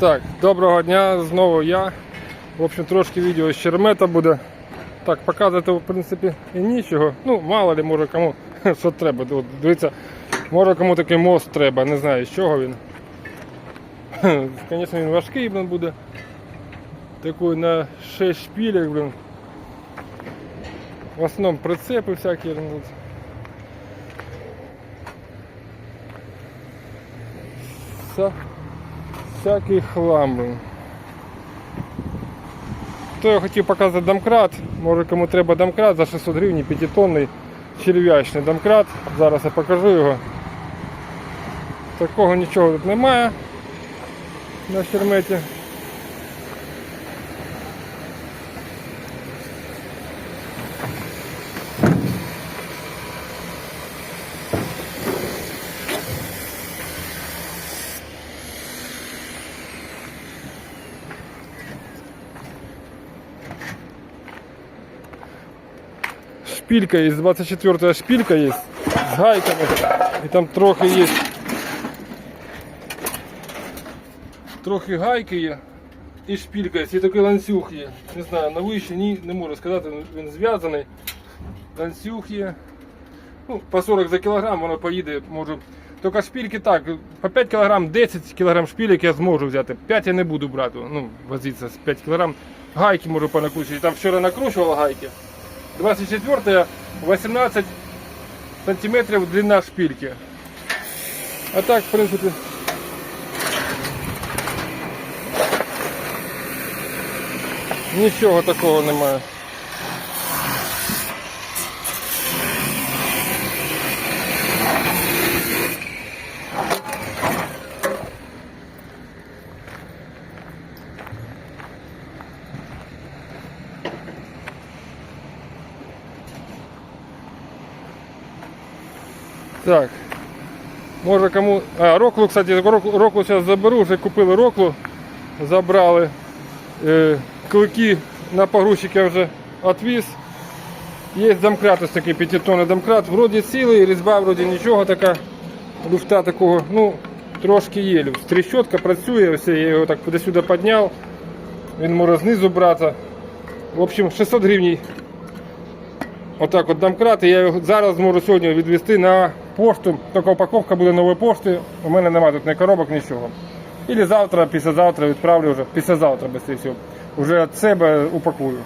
Так, доброго дня, знову я. В общем, трошки відео з чермета буде. Так, показувати, в принципі, і нічого. Ну, мало ли, може кому що треба. От, дивіться, може кому такий мост треба, не знаю з чого він. Звісно, він важкий блин, буде. Такий на 6 шпілек, блин. В основному прицепи всякі. Вся, всякий хлам. То я хотів показати домкрат. Може кому треба домкрат за 600 гривень 5-тонний черв'ячний домкрат. Зараз я покажу його. Такого нічого тут немає на черметі. Шпилька є, 24 шпилька є з гайками. І там трохи є. Трохи гайки є. І шпилька є, і такий ланцюг є. Не знаю, на вищі ні, не можу сказати, він зв'язаний. Ланцюг є. Ну, по 40 за кілограм воно поїде, можу. Тільки шпильки так, по 5 кг, 10 кг шпильок я зможу взяти. 5 я не буду брати, ну, возитися з 5 кг. Гайки можу понакручувати. Там вчора накручувала гайки. 24 18 сантиметрів длина шпильки. А так, в принципі. Нічого такого немає. Так. Може кому. А, роклу, кстати, роклу, зараз заберу, вже купили роклу, забрали. Е, клики на погрузчик я вже відвіз. Є домкрат ось такий 5-тонний домкрат. Вроді цілий, різьба вроді нічого така. Люфта такого, ну, трошки є. Трещотка працює, ось я його так сюди підняв. Він може знизу брати. В общем, 600 гривень Отак от домкрат, і я його зараз зможу сьогодні відвести на пошту. Така упаковка буде нової пошти. У мене немає тут ні коробок, нічого. І завтра, післязавтра відправлю вже, післязавтра, без всього. Вже від себе упакую.